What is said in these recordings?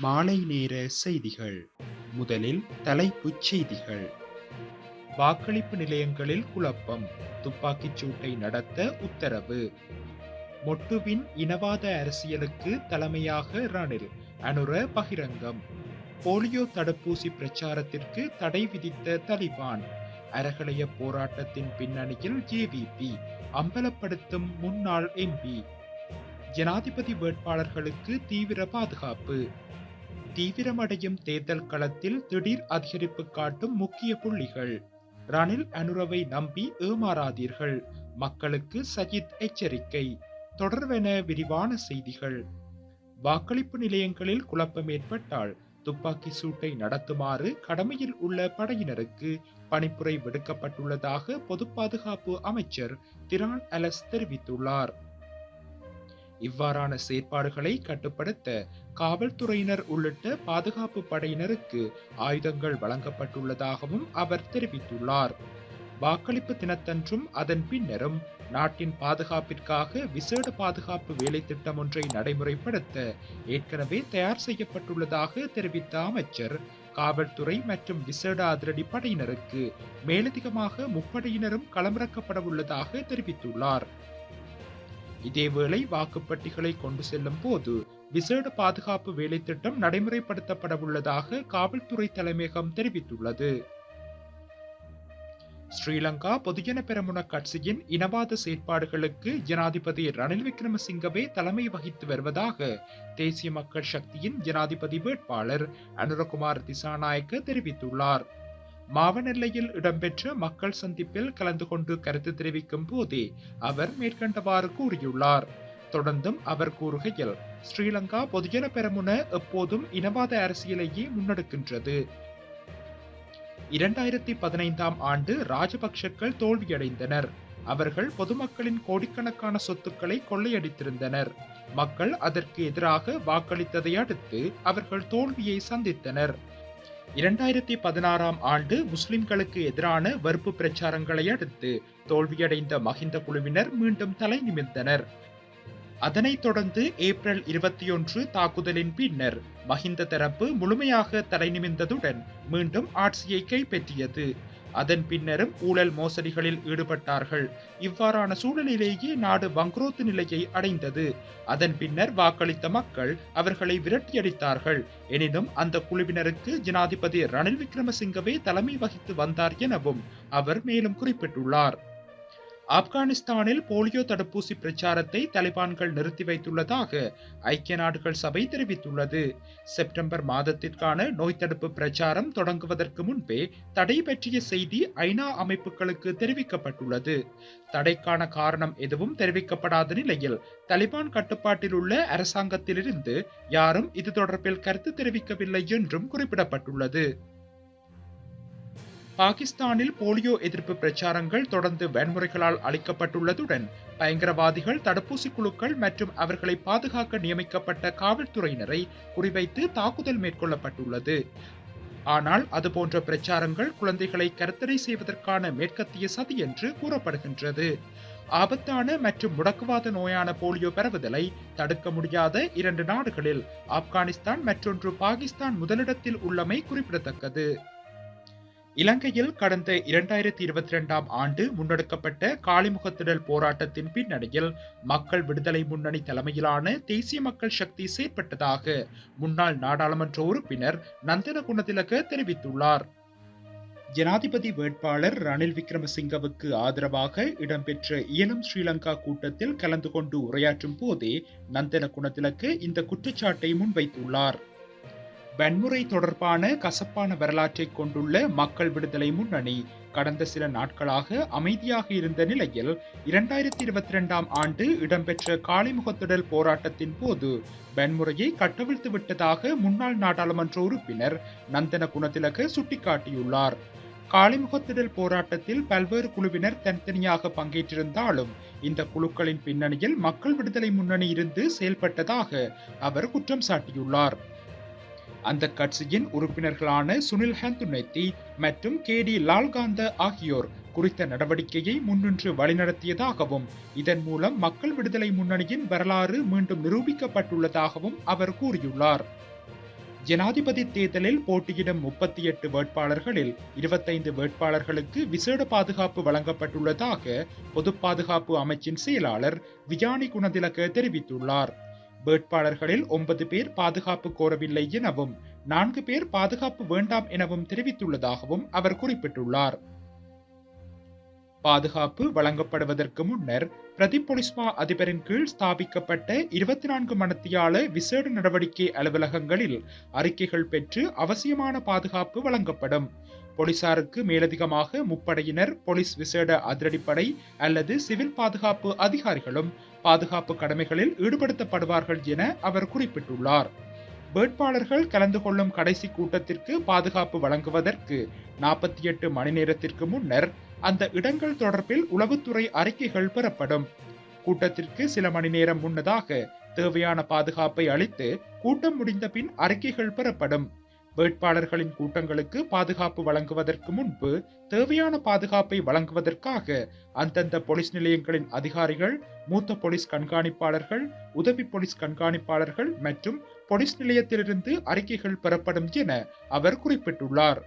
மாலை நேர செய்திகள். முதலில் தலைப்புச் செய்திகள். வாக்களிப்பு நிலையங்களில் குழப்பம். துப்பாக்கிச் சூட்டை நடத்த உத்தரவு. மொட்டுவின் இனவாத அரசியலுக்கு தலைமையாக ரணில். அனுர பகிரங்கம். போலியோ தடுப்பூசி பிரச்சாரத்திற்கு தடை விதித்த தலிபான். அரகலைய போராட்டத்தின் பின்னணியில் ஜேவிபி. அம்பலப்படுத்தும் முன்னாள் எம்பி. ஜனாதிபதி வேட்பாளர்களுக்கு தீவிர பாதுகாப்பு. தீவிரமடையும் தேர்தல் களத்தில் திடீர் அதிகரிப்பு காட்டும் முக்கிய புள்ளிகள். ரணில் அனுரவை நம்பி ஏமாறாதீர்கள். மக்களுக்கு சஜித் எச்சரிக்கை. தொடர்வென விரிவான செய்திகள். வாக்களிப்பு நிலையங்களில் குழப்பம் ஏற்பட்டால் துப்பாக்கி சூட்டை நடத்துமாறு கடமையில் உள்ள படையினருக்கு பணிப்புரை விடுக்கப்பட்டுள்ளதாக பொது பாதுகாப்பு அமைச்சர் திரான் அலஸ் தெரிவித்துள்ளார். இவ்வாறான செயற்பாடுகளை கட்டுப்படுத்த காவல்துறையினர் உள்ளிட்ட பாதுகாப்பு படையினருக்கு ஆயுதங்கள் வழங்கப்பட்டுள்ளதாகவும் அவர் தெரிவித்துள்ளார். வாக்களிப்பு தினத்தன்றும் அதன் பின்னரும் நாட்டின் பாதுகாப்பிற்காக விசேட பாதுகாப்பு வேலை திட்டம் ஒன்றை நடைமுறைப்படுத்த ஏற்கனவே தயார் செய்யப்பட்டுள்ளதாக தெரிவித்த அமைச்சர் காவல்துறை மற்றும் விசேட அதிரடி படையினருக்கு மேலதிகமாக முப்படையினரும் களமிறக்கப்பட உள்ளதாக தெரிவித்துள்ளார். இதேவேளை வாக்குப்பட்டிகளை கொண்டு செல்லும் போது விசேட பாதுகாப்பு வேலை திட்டம் நடைமுறைப்படுத்தப்பட உள்ளதாக காவல்துறை தலைமையகம் தெரிவித்துள்ளது. ஸ்ரீலங்கா பொதுஜன பெரமுன கட்சியின் இனவாத செயற்பாடுகளுக்கு ஜனாதிபதி ரணில் விக்ரமசிங்கவே தலைமை வகித்து வருவதாக தேசிய மக்கள் சக்தியின் ஜனாதிபதி வேட்பாளர் அனுரகுமார் திசாநாயக்க தெரிவித்துள்ளார். மாவனெல்லையில் இடம்பெற்ற மக்கள் சந்திப்பில் கலந்து கொண்டு கருத்து தெரிவிக்கும் போதே அவர் மேற்கண்டவாறு கூறியுள்ளார். தொடர்ந்தும் அவர் கூறுகையில் ஸ்ரீலங்கா பொதுஜன பெரமுன எப்போதும் இனவாத அரசியலையே முன்னெடுக்கின்றது. இரண்டாயிரத்தி பதினைந்தாம் ஆண்டு ராஜபக்ஷக்கள் தோல்வியடைந்தனர். அவர்கள் பொதுமக்களின் கோடிக்கணக்கான சொத்துக்களை கொள்ளையடித்திருந்தனர். மக்கள் அதற்கு எதிராக வாக்களித்ததை அடுத்து அவர்கள் தோல்வியை சந்தித்தனர். இரண்டாயிரத்தி பதினாறாம் ஆண்டு முஸ்லிம்களுக்கு எதிரான வறுப்பு பிரச்சாரங்களை அடுத்து தோல்வியடைந்த மஹிந்த குழுவினர் மீண்டும் தலை நிமிர்ந்தனர். அதனைத் தொடர்ந்து ஏப்ரல் இருபத்தி ஒன்று தாக்குதலின் பின்னர் மஹிந்த தரப்பு முழுமையாக தலை நிமிர்ந்ததுடன் மீண்டும் ஆட்சியை கைப்பற்றியது. அதன் பின்னரும் ஊழல் மோசடிகளில் ஈடுபட்டார்கள். இவ்வாறான சூழலிலேயே நாடு வங்குரோத்து நிலையை அடைந்தது. அதன் பின்னர் வாக்களித்த மக்கள் அவர்களை விரட்டியடித்தார்கள். எனினும் அந்த குழுவினருக்கு ஜனாதிபதி ரணில் விக்ரமசிங்கவே தலைமை வகித்து வந்தார் எனவும் அவர் மேலும் குறிப்பிட்டுள்ளார். ஆப்கானிஸ்தானில் போலியோ தடுப்பூசி பிரச்சாரத்தை தலிபான்கள் நிறுத்தி வைத்துள்ளதாக ஐக்கிய நாடுகள் சபை தெரிவித்துள்ளது. செப்டம்பர் மாதத்திற்கான நோய் தடுப்பு பிரச்சாரம் தொடங்குவதற்கு முன்பே தடை பற்றிய செய்தி ஐநா அமைப்புகளுக்கு தெரிவிக்கப்பட்டுள்ளது. தடைக்கான காரணம் எதுவும் தெரிவிக்கப்படாத நிலையில் தலிபான் கட்டுப்பாட்டில் உள்ள அரசாங்கத்திலிருந்து யாரும் இது தொடர்பில் கருத்து தெரிவிக்கவில்லை என்றும் குறிப்பிடப்பட்டுள்ளது. பாகிஸ்தானில் போலியோ எதிர்ப்பு பிரச்சாரங்கள் தொடர்ந்து வன்முறைகளால் அளிக்கப்பட்டுள்ளதுடன் பயங்கரவாதிகள் தடுப்பூசி குழுக்கள் மற்றும் அவர்களை பாதுகாக்க நியமிக்கப்பட்ட காவல்துறையினரை குறிவைத்து தாக்குதல் மேற்கொள்ளப்பட்டுள்ளது. ஆனால் அதுபோன்ற பிரச்சாரங்கள் குழந்தைகளை கருத்தடை செய்வதற்கான மேற்கத்திய சதி என்று கூறப்படுகின்றது. ஆபத்தான மற்றும் முடக்குவாத நோயான போலியோ பரவுதலை தடுக்க முடியாத இரண்டு நாடுகளில் ஆப்கானிஸ்தான் மற்றொன்று பாகிஸ்தான் முதலிடத்தில் உள்ளமை குறிப்பிடத்தக்கது. இலங்கையில் கடந்த இரண்டாயிரத்தி இருபத்தி இரண்டாம் ஆண்டு முன்னெடுக்கப்பட்ட காளிமுகத்திடல் போராட்டத்தின் பின்னணியில் மக்கள் விடுதலை முன்னணி தலைமையிலான தேசிய மக்கள் சக்தி செயற்பட்டதாக முன்னாள் நாடாளுமன்ற உறுப்பினர் நந்தன குணதிலக தெரிவித்துள்ளார். ஜனாதிபதி வேட்பாளர் ரணில் விக்ரமசிங்கவுக்கு ஆதரவாக இடம்பெற்ற இயலும் ஸ்ரீலங்கா கூட்டத்தில் கலந்து கொண்டு உரையாற்றும் போதே நந்தன குணத்திலக்கு இந்த குற்றச்சாட்டை முன்வைத்துள்ளார். வன்முறை தொடர்பான கசப்பான வரலாற்றை கொண்டுள்ள மக்கள் விடுதலை முன்னணி கடந்த சில நாட்களாக அமைதியாக இருந்த நிலையில் இரண்டாயிரத்தி இருபத்தி இரண்டாம் ஆண்டு இடம்பெற்ற காளிமுகத்திடல் போராட்டத்தின் போது வன்முறையை கட்டவிழ்த்து விட்டதாக முன்னாள் நாடாளுமன்ற உறுப்பினர் நந்தன குணதிலக சுட்டிக்காட்டியுள்ளார். காளிமுகத்திடல் போராட்டத்தில் பல்வேறு குழுவினர் தனித்தனியாக பங்கேற்றிருந்தாலும் இந்த குழுக்களின் பின்னணியில் மக்கள் விடுதலை முன்னணி இருந்து செயல்பட்டதாக அவர் குற்றம் சாட்டியுள்ளார். அந்த கட்சியின் உறுப்பினர்களான சுனில் ஹந்துனெத்தி மற்றும் கே டி லால்காந்த ஆகியோர் குறித்த நடவடிக்கையை முன்னின்று வழிநடத்தியதாகவும் இதன் மூலம் மக்கள் விடுதலை முன்னணியின் வரலாறு மீண்டும் நிரூபிக்கப்பட்டுள்ளதாகவும் அவர் கூறியுள்ளார். ஜனாதிபதி தேர்தலில் போட்டியிடும் முப்பத்தி எட்டு வேட்பாளர்களில் இருபத்தைந்து வேட்பாளர்களுக்கு விசேட பாதுகாப்பு வழங்கப்பட்டுள்ளதாக பொது பாதுகாப்பு அமைச்சின் செயலாளர் வியானி குணதிலக தெரிவித்துள்ளார். வேட்பாளர்களில் ஒன்பது பேர் பாதுகாப்பு கோரவில்லை எனவும் நான்கு பேர் பாதுகாப்பு வேண்டாம் எனவும் தெரிவித்துள்ளதாகவும் அவர் குறிப்பிட்டுள்ளார். பாதுகாப்பு வழங்கப்படுவதற்கு முன்னர் பிரதி பொலிஸ்மா அதிபரின் கீழ் ஸ்தாபிக்கப்பட்ட இருபத்தி நான்கு மணத்தியால விசேட நடவடிக்கை அலுவலகங்களில் அறிக்கைகள் பெற்று அவசியமான பாதுகாப்பு வழங்கப்படும். போலீசாருக்கு மேலதிகமாக முப்படையினர் போலீஸ் விசேட அதிரடிப்படை அல்லது சிவில் பாதுகாப்பு அதிகாரிகளும் பாதுகாப்பு கடமைகளில் ஈடுபடுத்தப்படுவார்கள் என அவர் குறிப்பிட்டுள்ளார். வேட்பாளர்கள் கலந்து கொள்ளும் கடைசி கூட்டத்திற்கு பாதுகாப்பு வழங்குவதற்கு நாற்பத்தி எட்டு மணி நேரத்திற்கு முன்னர் அந்த இடங்கள் தொடர்பில் உளவுத்துறை அறிக்கைகள் பெறப்படும். கூட்டத்திற்கு சில மணி நேரம் முன்னதாக தேவையான பாதுகாப்பை அளித்து கூட்டம் முடிந்த பின் அறிக்கைகள் பெறப்படும். வேட்பாளர்களின் கூட்டங்களுக்கு பாதுகாப்பு வழங்குவதற்கு முன்பு தேவையான பாதுகாப்பை வழங்குவதற்காக அந்தந்த போலீஸ் நிலையங்களின் அதிகாரிகள் மூத்த போலீஸ் கண்காணிப்பாளர்கள் உதவி போலீஸ் கண்காணிப்பாளர்கள் மற்றும் போலீஸ் நிலையத்திலிருந்து அறிக்கைகள் பெறப்படும் என அவர் குறிப்பிட்டுள்ளார்.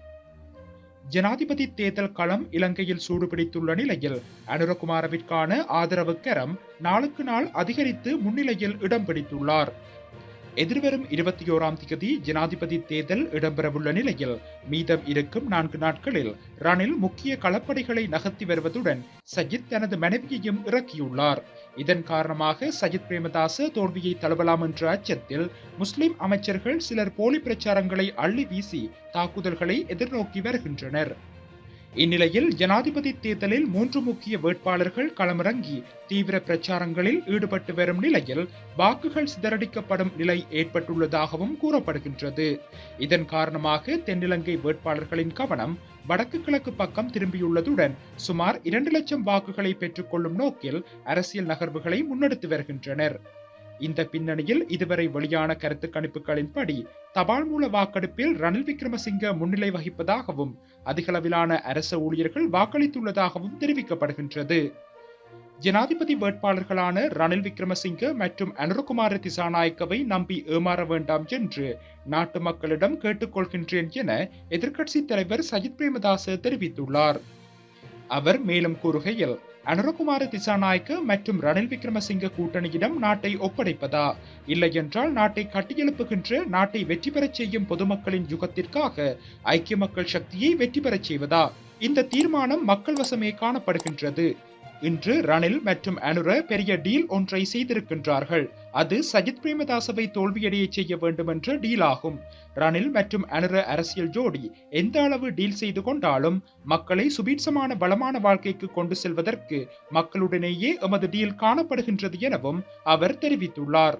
ஜனாதிபதி தேர்தல் களம் இலங்கையில் சூடுபிடித்துள்ள நிலையில் அனுரகுமாரவிற்கான ஆதரவு கரம் நாளுக்கு நாள் அதிகரித்து முன்னிலையில் இடம் பிடித்துள்ளார். எதிர்வரும் இருபத்தி ஓராம் தேதி ஜனாதிபதி தேர்தல் இடம்பெறவுள்ள நிலையில் மீதம் இருக்கும் நான்கு நாட்களில் ரணில் முக்கிய களப்படைகளை நகர்த்தி வருவதுடன் சஜித் தனது மனைவியையும் இறக்கியுள்ளார். இதன் காரணமாக சஜித் பிரேமதாச தோல்வியை தழுவலாம் என்ற அச்சத்தில் முஸ்லிம் அமைச்சர்கள் சிலர் போலி பிரச்சாரங்களை அள்ளி வீசி தாக்குதல்களை எதிர்நோக்கி வருகின்றனர். இந்நிலையில் ஜனாதிபதி தேர்தலில் மூன்று முக்கிய வேட்பாளர்கள் களமிறங்கி தீவிர பிரச்சாரங்களில் ஈடுபட்டு வரும் நிலையில் வாக்குகள் சிதறடிக்கப்படும் நிலை ஏற்பட்டுள்ளதாகவும் கூறப்படுகின்றது. இதன் காரணமாக தென்னிலங்கை வேட்பாளர்களின் கவனம் வடக்கு கிழக்கு பக்கம் திரும்பியுள்ளதுடன் சுமார் இரண்டு லட்சம் வாக்குகளை பெற்றுக்கொள்ளும் நோக்கில் அரசியல் நகர்வுகளை முன்னெடுத்து வருகின்றனர். இந்த பின்னணியில் இதுவரை வெளியான கருத்து கணிப்புகளின்படி தபால் மூல வாக்கெடுப்பில் ரணில் விக்ரமசிங்க முன்னிலை வகிப்பதாகவும் அதிகளவிலான அரச ஊழியர்கள் வாக்களித்துள்ளதாகவும் தெரிவிக்கப்படுகின்றது. ஜனாதிபதி வேட்பாளர்களான ரணில் விக்ரமசிங்க மற்றும் அனுரகுமார திசாநாயக்கவை நம்பி ஏமாற வேண்டாம் என்று நாட்டு மக்களிடம் கேட்டுக்கொள்கின்றேன் என எதிர்க்கட்சி தலைவர் சஜித் பிரேமதாச தெரிவித்துள்ளார். அவர் மேலும் கூறுகையில் அனுரகுமார திசாநாயக்க மற்றும் ரணில் விக்ரமசிங்க கூட்டணியிடம் நாட்டை ஒப்படைப்பதா? இல்லை என்றால் நாட்டை கட்டியெழுப்புகின்ற நாட்டை வெற்றி பெறச் செய்யும் பொதுமக்களின் யுகத்திற்காக ஐக்கிய மக்கள் சக்தியை வெற்றி பெறச் செய்வதா? இந்த தீர்மானம் மக்கள் வசமே காணப்படுகின்றது. இன்று ரணில் மற்றும் அனுர பெரிய டீல் ஒன்றை செய்திருக்கின்றார்கள். அது சஜித் பிரேமதாசவை தோல்வியடைய செய்ய வேண்டும் என்ற டீல் ஆகும் ரணில் மற்றும் அனுர அரசியல் ஜோடி எந்த அளவு டீல் செய்து கொண்டாலும் மக்களை சுபீட்சமான பலமான வாழ்க்கைக்கு கொண்டு செல்வதற்கு மக்களுடனேயே எமது டீல் காணப்படுகின்றது எனவும் அவர் தெரிவித்துள்ளார்.